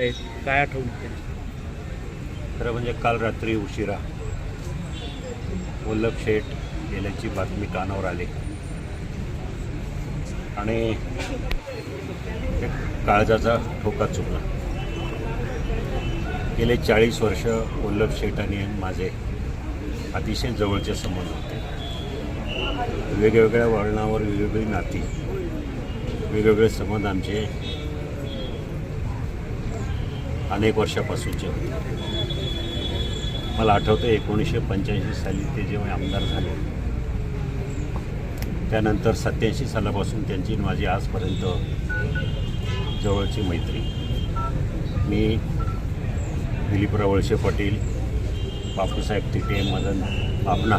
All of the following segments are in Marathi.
आहेत काय आठवण खरं म्हणजे काल रात्री उशिरा वल्लभ शेठ गेल्याची बातमी कानावर आली. आणि काळजाचा ठोका चुकला. गेले चाळीस वर्ष वल्लभ शेठ आणि माझे अतिशय जवळचे संबंध होते. वेगवेगळ्या वळणावर वेगवेगळी नाती वेगवेगळे संबंध आमचे अनेक वर्षापासूनचे होते. मला आठवतं एकोणीसशे पंच्याऐंशी साली ते जेव्हा आमदार झाले त्यानंतर सत्याऐंशी सालापासून त्यांची माझी आजपर्यंत जवळची मैत्री. मी दिलीपराव वळसे पाटील बापूसाहेब तिटे मदन बापना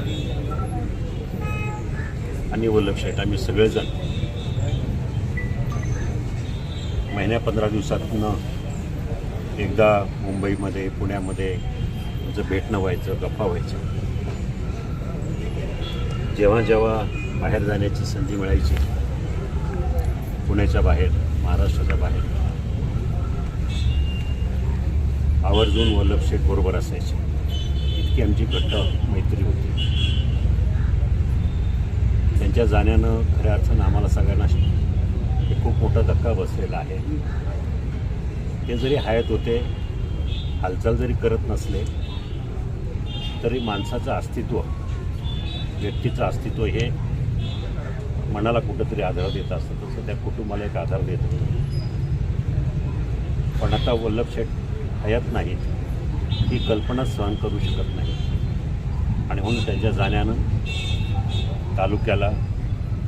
आणि वल्लभ शेठ आम्ही सगळेजण महिन्या पंधरा दिवसातनं एकदा मुंबईमध्ये पुण्यामध्ये तुमचं भेटणं व्हायचं गप्पा व्हायचं जेव्हा जेव्हा बाहेर जाण्याची संधी मिळायची पुण्याच्या बाहेर महाराष्ट्राच्या बाहेर आवर्जून वल्लभ शेठ बरोबर असायचे. इतकी आमची घट्ट मैत्री होती. त्यांच्या जाण्यानं खऱ्या अर्थानं आम्हाला सगळ्यांना खूप मोठा धक्का बसलेला आहे. ते जरी हयात होते हालचाल जरी करत नसले तरी माणसाचं अस्तित्व व्यक्तीचं अस्तित्व हे मनाला कुठंतरी आधार देत असतं. तसं त्या कुटुंबाला एक आधार देत होतं पण आता वल्लभ शेठ हयात नाहीत. ही कल्पना सहन करू शकत नाही आणि म्हणून त्यांच्या जाण्यानं तालुक्याला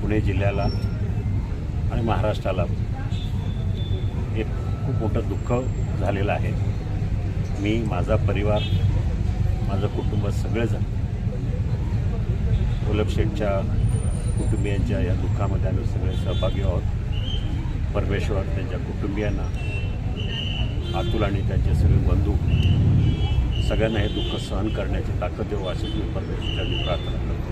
पुणे जिल्ह्याला आणि महाराष्ट्राला एक खूप मोठं दुःख झालेलं आहे. मी माझा परिवार माझं कुटुंब सगळेजण वल्लभ शेठच्या कुटुंबियांच्या या दुःखामध्ये आम्ही सगळे सहभागी आहोत. परमेश्वर त्यांच्या कुटुंबियांना अतुल आणि त्यांचे सगळे बंधू सगळ्यांना हे दुःख सहन करण्याची ताकद देऊ अशी मी परमेश्वराची प्रार्थना करतो.